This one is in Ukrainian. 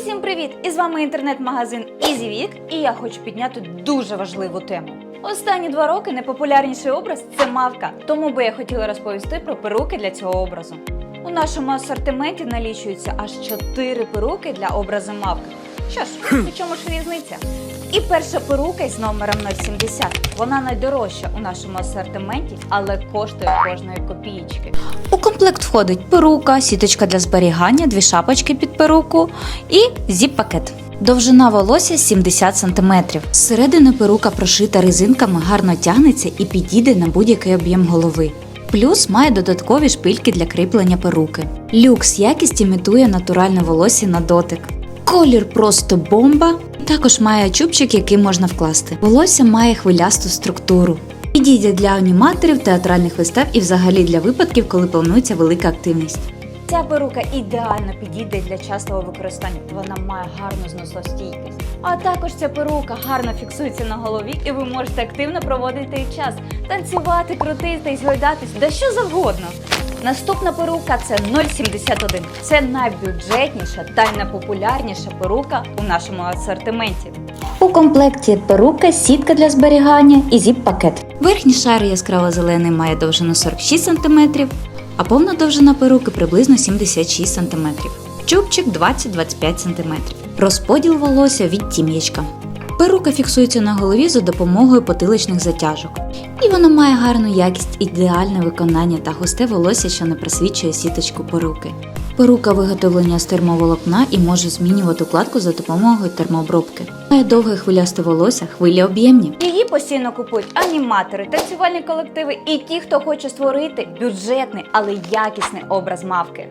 Усім привіт! І з вами інтернет-магазин EasyWeek і я хочу підняти дуже важливу тему. Останні два роки найпопулярніший образ це мавка, тому би я хотіла розповісти про перуки для цього образу. У нашому асортименті налічуються аж 4 перуки для образу мавки. Що ж, у чому ж різниця? І перша перука із номером 070. Вона найдорожча у нашому асортименті, але коштує кожної копієчки. У комплект входить перука, сіточка для зберігання, дві шапочки під перуку і зіп-пакет. Довжина волосся 70 см. Зсередини перука прошита резинками, гарно тягнеться і підійде на будь-який об'єм голови. Плюс має додаткові шпильки для кріплення перуки. Люкс якість імітує натуральне волосся на дотик. Колір просто бомба. Також має чубчик, який можна вкласти. Волосся має хвилясту структуру. Підійде для аніматорів, театральних вистав і взагалі для випадків, коли планується велика активність. Ця перука ідеально підійде для частого використання. Вона має гарну зносостійкість. А також ця перука гарно фіксується на голові, і ви можете активно проводити час, танцювати, крутитись, гойдатись, да що завгодно. Наступна перука це 071. Це найбюджетніша та й найпопулярніша перука у нашому асортименті. У комплекті перука, сітка для зберігання і зіп-пакет. Верхній шар яскраво зелений має довжину 46 см, а повна довжина перуки приблизно 76 см. Чубчик 20-25 см. Розподіл волосся від тім'ячка. Перука фіксується на голові за допомогою потиличних затяжок. І вона має гарну якість, ідеальне виконання та густе волосся, що не просвічує сіточку перуки. Перука виготовлення з термоволокна і може змінювати укладку за допомогою термообробки. Має довге хвилясте волосся, хвилі об'ємні. Її постійно купують аніматори, танцювальні колективи і ті, хто хоче створити бюджетний, але якісний образ мавки.